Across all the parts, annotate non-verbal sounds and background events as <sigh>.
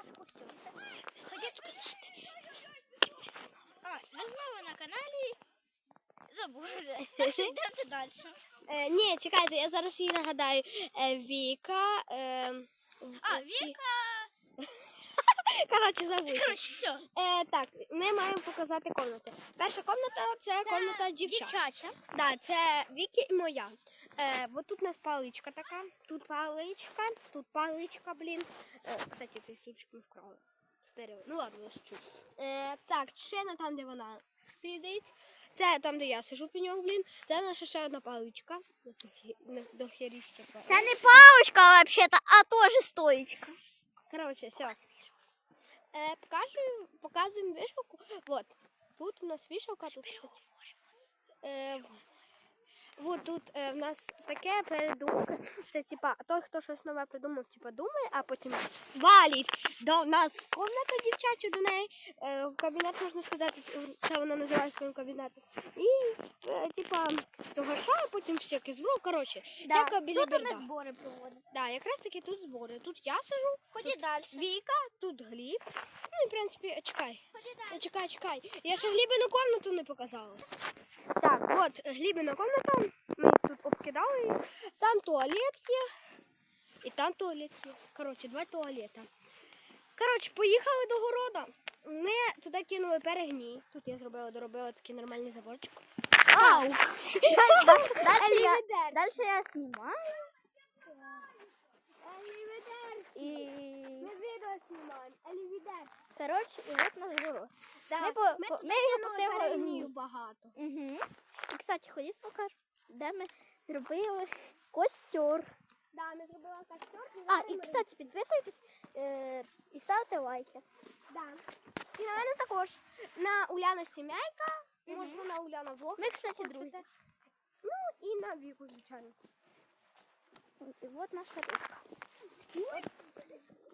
нас костюм. Ходіть сказати. А, ви знову на каналі. Забуже. Йдемте <laughs> далі. Е, ні, чекайте, я зараз їй нагадаю. Е, Віка. Е, А, Віка. <laughs> Коротше, забудь. Коротше, все. Е, так, ми маємо показати комнати. Перша комната це комната дівчат. Дівчача. Да, це Вікі і моя. Е, от тут у нас паличка така, тут паличка, тут паличка, блін. Е, кстати, цей стульчик ми вкрали. Стерео. Ну ладно, я шучу. Е, так, ще там, де вона сидить. Це там, де я сижу пеньок, блін. Це наша ще одна паличка. До херіща. Це не палочка, взагалі, а теж стоїчка. Короче, все. Е, покажу, показуємо вішалку. Вот. Тут у нас вішалка, тут, кстати. Е, вот. Тут е, в нас таке передумка. Це типа той, хто щось нове придумав, типа думає, а потім валить до нас в комнату дівчачу до неї. Е, в кабінет можна сказати, це, вона називає своїм кабінетом. І е, типа загоршає, потім всяке збру. Коротше, всяка біля Тут ми збори проводимо. Да, якраз таки тут збори. Тут я сижу, Ходіть далі. Віка, тут Гліб. Ну і в принципі, чекай. Ходіть Е, далі. Чекай, чекай. Я ще Глібину комнату не показала. Так, от Глібина комната. Ми тут обкидали. Там туалет є. І там туалет є. Коротше, два туалета. Коротше, поїхали до города. Ми туди кинули перегній. Тут я зробила, доробила такий нормальний заборчик. Ау! Далі я, Еліведер. І... Ми відео знімаємо. Коротше, і от наш город. Да. Ми, по, Ми по, ми його посилили. багато. Угу. І, кстати, ходіть покажу, де ми зробили костер. Да, ми зробили костер. А, і, кстати, підписуйтесь е, і ставте лайки. Да. І на мене також. На Уляна Сімейка, можливо, на Уляна Влог. Ми, кстати, друзі. Ну і на Віку, звичайно. І от наша рибка.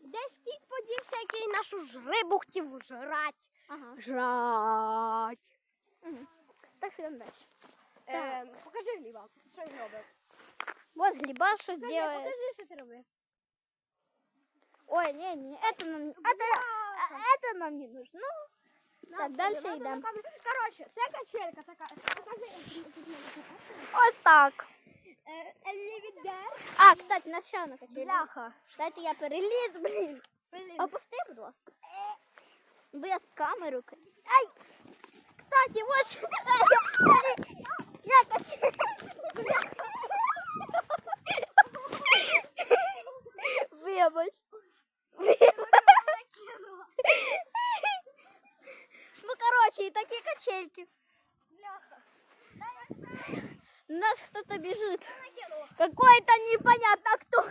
Десь кіт подівся, який нашу ж рибу хотів жрать. Ага. Жрать. Угу. Так, йдемо далі. Е, покажи Гліба, що він робить. Вот Гліба щось Покажи, делает. покажи, що ти робиш. Ой, не, не, это нам, это, э, это нам не нужно. Ну, так, дальше йдемо. Коротше, це качелька така. Покажи. Ось так. Е, Елівідер. а, кстати, на ще одна качеля. Бляха. Дайте я переліз, блін. Опусти, будь ласка. Бо я з камеру. ка- Ай! Кстати, вот що. Я качаю. Вибач. Ну, короче, и такие качельки Бляха. У нас кто-то бежит. Какой-то непонятно кто.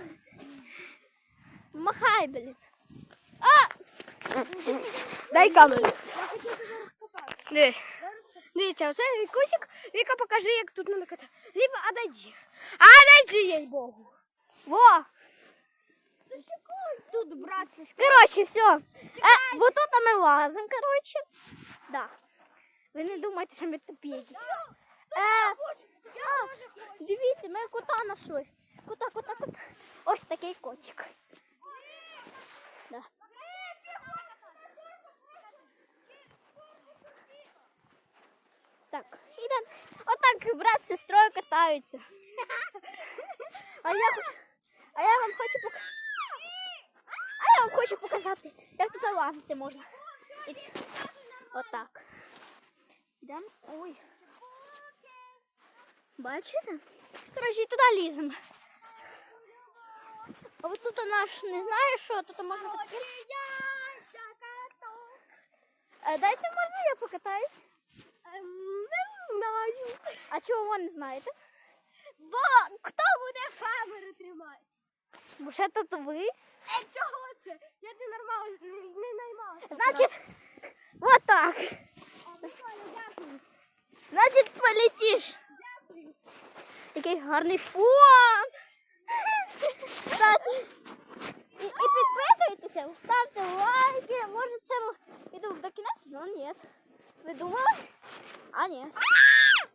Махай, блин. А! Дай камеру. Дивись. Дивіться, оце Вікусик. Віка, покажи, як тут надо катати. Либо отойди. Отойди, їй Богу. Во! Тут, братці, Короче, все. Э, вот тут мы лазим, короче. Да. Ви не думайте, що ми тупі. якісь. Е, а, дивіться, ми кота знайшли. Кота, кота, кота. Ось такий котик. Да. Так, ідемо. Отак брат з сестрою катаються. А я, а я вам хочу показати. А я вам хочу показати, як тут лазити можна. Отак. Йдемо. Ой. Бачите? Коротше, і туди ліземо. А от тут наш не знаю, що тут можна так. Е, Дайте можна я покатаюсь? Ем, Не знаю. А чого ви не знаєте? Бо хто буде камеру тримати? Бо ще тут ви. Е, чого це? Я не нормально не, не наймалася. Значить, вот так. дякую. Значить, полетиш. Який гарний фон. <laughs> І, і підписуйтеся, ставте лайки. Може це відео до кінець? Ну ні. Ви думали? А ні.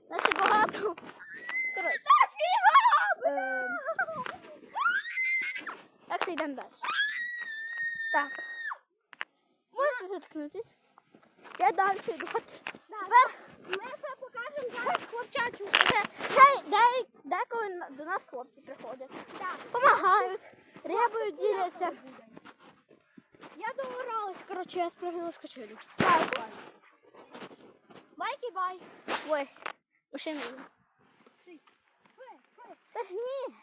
Значить багато. Коротше. Ем, Так що йдемо далі. Так. можете заткнутись? Я далі йду. Тепер Ми ще покажемо зараз хлопчачу. деколи до нас хлопці приходять. Помагають, рябою діляться. Я дооралась, коротше, я спрыгнула з качелю. Так, Байки бай. ось, машина. їде. Та ж ні.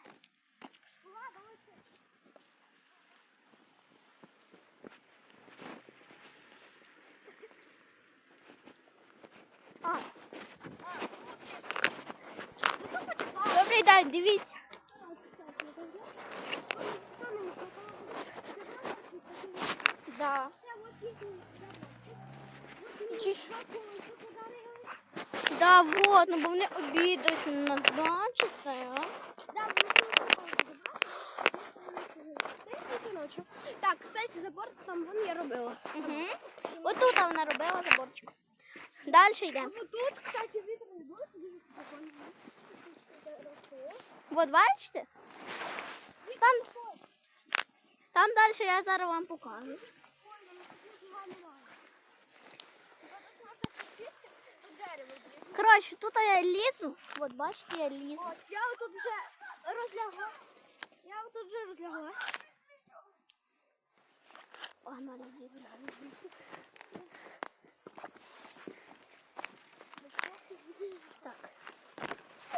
А. День, дивіться. Да. Чи- Да, вот, ну бо вони обідають на бачите. Так, кстати, забор там вон я робила. Угу. Отут вона робила заборчик. Далі йдемо. Тут, кстати, От бачите? Там, там далі я зараз вам покажу. Коротше, тут я лізу. От бачите, я лізу. От, я тут вже розлягла. Я тут вже розлягла. Погнали звідси. Так.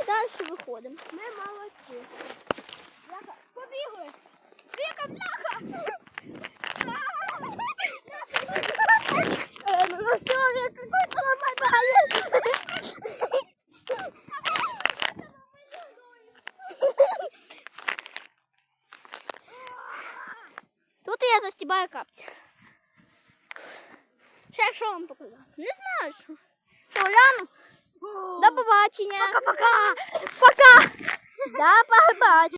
І далі. Ми молодці. Бляха, побігли. Віка, бляха! Э, <laughs> ну все, какой-то. <laughs> Тут я застібаю капці. Ще що вам показати? Не знаю що. Погляну. До побачення. Пока-пока. Пока. До побачення.